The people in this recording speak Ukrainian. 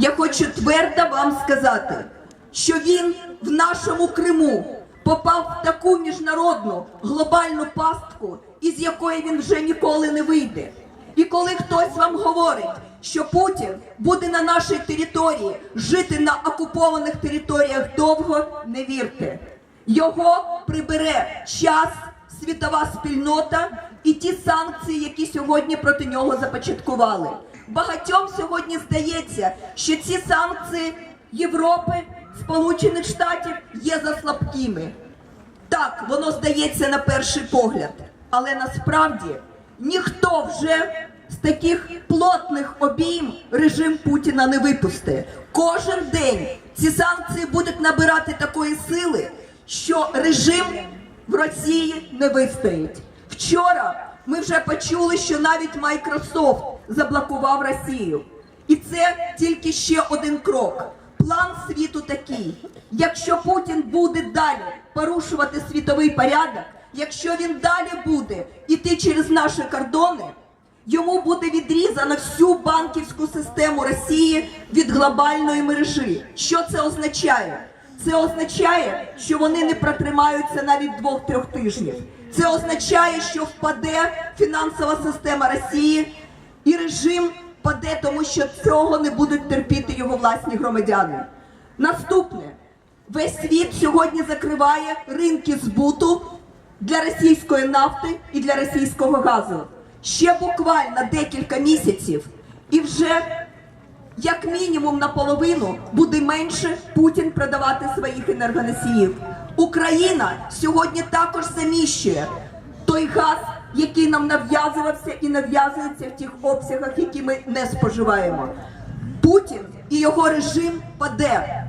я хочу твердо вам сказати, що він в нашому Криму попав в таку міжнародну глобальну пастку, із якої він вже ніколи не вийде. І коли хтось вам говорить, що Путін буде на нашій території жити на окупованих територіях довго, не вірте. Його прибере час, світова спільнота і ті санкції, які сьогодні проти нього започаткували. Багатьом сьогодні здається, що ці санкції Європи, Сполучених Штатів є за слабкими. Так, воно здається на перший погляд, але насправді ніхто вже з таких плотних обійм режим Путіна не випустить. Кожен день ці санкції будуть набирати такої сили, що режим в Росії не вистоїть. Вчора ми вже почули, що навіть Microsoft заблокував Росію. І це тільки ще один крок. План світу такий: якщо Путін буде далі порушувати світовий порядок, якщо він далі буде іти через наші кордони, йому буде відрізано всю банківську систему Росії від глобальної мережі. Що це означає? Це означає, що вони не протримаються навіть двох-трьох тижнів. Це означає, що впаде фінансова система Росії і режим паде, тому що цього не будуть терпіти його власні громадяни. Наступне, весь світ сьогодні закриває ринки збуту для російської нафти і для російського газу. Ще буквально декілька місяців, і вже як мінімум наполовину буде менше Путін продавати своїх енергоносіїв. Україна сьогодні також заміщує той газ, який нам нав'язувався і нав'язується в тих обсягах, які ми не споживаємо. Путін і його режим паде.